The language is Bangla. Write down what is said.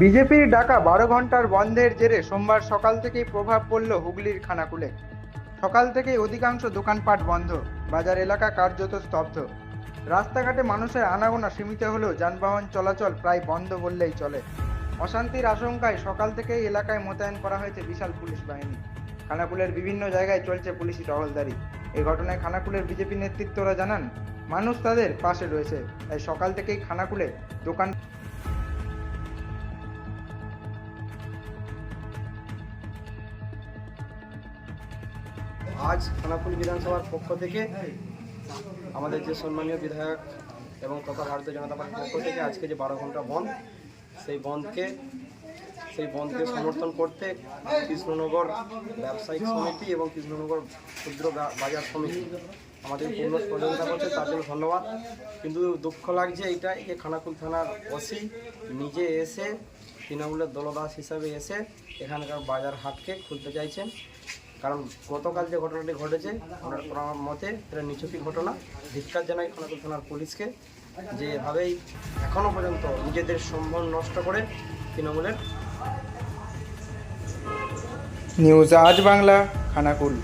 বিজেপির ডাকা বারো ঘণ্টার বন্ধের জেরে সোমবার সকাল থেকেই প্রভাব পড়ল হুগলির খানাকুলে। সকাল থেকেই অধিকাংশ দোকানপাট বন্ধ, বাজার এলাকা কার্যত স্তব্ধ। রাস্তাঘাটে মানুষের আনাগোনা সীমিত হলেও যানবাহন চলাচল প্রায় বন্ধ বললেই চলে। অশান্তির আশঙ্কায় সকাল থেকেই এলাকায় মোতায়েন করা হয়েছে বিশাল পুলিশ বাহিনী। খানাকুলের বিভিন্ন জায়গায় চলছে পুলিশি টহলদারি। এই ঘটনায় খানাকুলের বিজেপি নেতৃত্বরা জানান, মানুষ তাদের পাশে রয়েছে, তাই সকাল থেকেই খানাকুলে দোকান আজ খানাকুল বিধানসভার পক্ষ থেকে আমাদের যে সম্মানীয় বিধায়ক এবং তথা ভারতীয় জনতা পার্টির পক্ষ থেকে আজকে যে বারো ঘণ্টা বন্ধ, সেই বন্ধকে সেই বন্ধকে সমর্থন করতে কৃষ্ণনগর ব্যবসায়িক সমিতি এবং কৃষ্ণনগর ক্ষুদ্র বাজার সমিতি আমাদের পূর্ণ সহযোগিতা করছে, তার জন্য ধন্যবাদ। কিন্তু দুঃখ লাগছে এইটাই যে খানাকুল থানার ওসি নিজে এসে, তৃণমূলের দলদাস হিসাবে এসে এখানকার বাজার হাটকে খুলতে চাইছেন। কারণ গতকাল যে ঘটনাটি ঘটেছে ওনার মতে এটা নিচুকি ঘটনা। ধিক্কার জানাই খানাকুল থানার পুলিশকে যে এভাবেই এখনও পর্যন্ত নিজেদের সম্মান নষ্ট করে তৃণমূলের। নিউজ আজ বাংলা, খানাকুল।